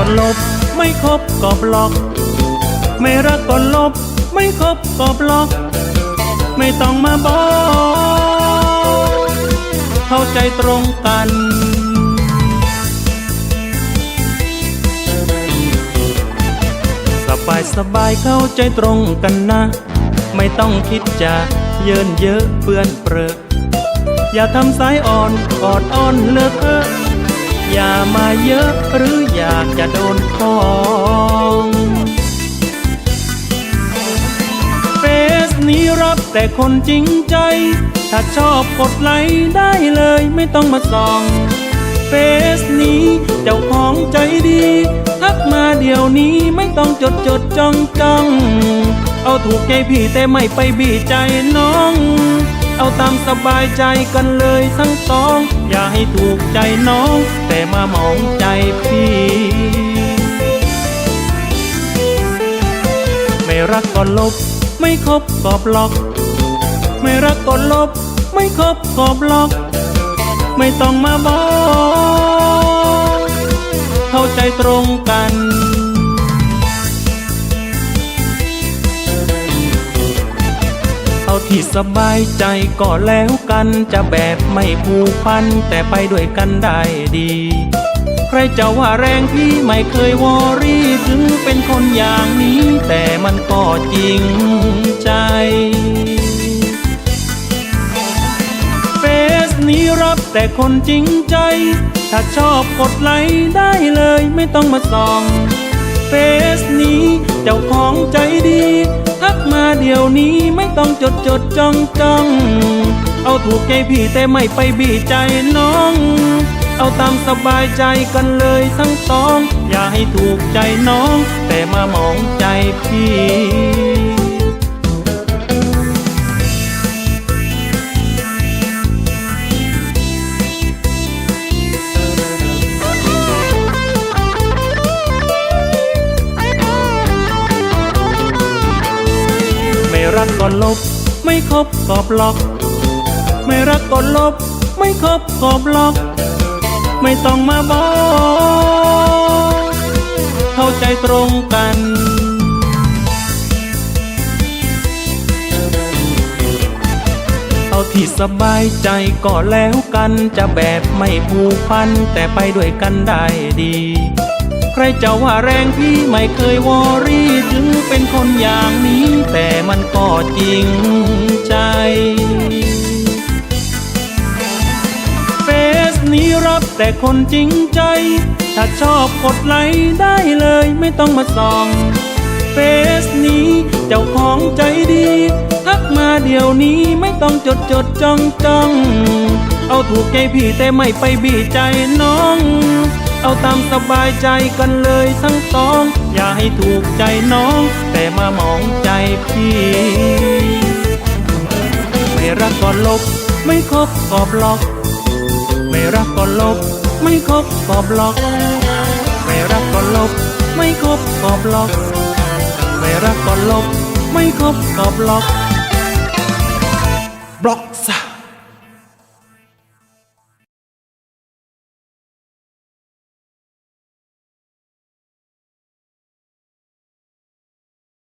ก็ลบ ไม่คบก็บล็อก ไม่รักก็ลบ ไม่คบก็บล็อก ไม่ต้องมาบอก เข้าใจตรงกันสบายสบายเข้าใจตรงกันนะ ไม่ต้องคิดจะเยินเยอะเปื้อนเปรอะอย่าทำสายอ่อนกอดอ่อนเลิกเอะ อย่ามาเยอะหรืออยากจะโดนของเฟซนี้รับแต่คนจริงใจ ถ้าชอบกดไลค์ได้เลยไม่ต้องมาส่องเฟซนี้เจ้าของใจดี ทักมาเดี๋ยวนี้ไม่ต้องจดจดจ้องจ้องเอาถูกใจพี่แต่ไม่ไปบีใจน้อง เอาตามสบายใจกันเลยทั้งสอง อย่าให้ถูกใจน้อง แต่มามองใจพี่ไม่รักก็ลบ ไม่คบก็บล็อก ไม่รักก็ลบ ไม่คบก็บล็อก ไม่ต้องมาบอก เข้าใจตรงกัน ที่สบายใจก็แล้วกันจะแบบไม่ผูกพัน แต่ไปด้วยกันได้ดี ใครจะว่าแรงพี่ไม่เคยวอรี่ถึงเป็นคนอย่างนี้ แต่มันก็จริงใจเฟซนี้รับแต่คนจริงใจ ถ้าชอบกดไลค์ได้เลยไม่ต้องมาส่องเฟซนี้เจ้าของใจดี เดี๋ยวนี้ไม่ต้องจดจดจ้องจ้อง เอาถูกใจพี่แต่ไม่ไปบีใจน้อง เอาตามสบายใจกันเลยทั้งสอง อย่าให้ถูกใจน้อง แต่มามองใจพี่ รักก็ลบ ไม่คบก็บล็อก ไม่รักก็ลบ ไม่คบก็บล็อก ไม่ต้องมาบอก เข้าใจตรงกันเอาที่สบายใจก็แล้วกันจะแบบไม่ผูกพัน แต่ไปด้วยกันได้ดี รจะว่าแรงพี่ไม่เคยวอรี่ถึงเป็นคนอย่างนี้ แต่มันก็จริงใจเฟซนี้รับแต่คนจริงใจ ถ้าชอบกดไลค์ได้เลยไม่ต้องมาส่องเฟซนี้เจ้าของใจดี ทักมาเดี๋ยวนี้ไม่ต้องจดจดจ้องจ้องเอาถูกใจพี่แต่ไม่ไปบีใจน้อง เอาตามสบายใจกันเลยทั้งสอง อย่าให้ถูกใจน้อง แต่มามองใจพี่ ไม่รักก็ลบ ไม่คบก็บล็อก ไม่รักก็ลบ ไม่คบก็บล็อก ไม่รักก็ลบ ไม่คบก็บล็อก ไม่รักก็ลบ ไม่คบก็บล็อกบล็อกซะ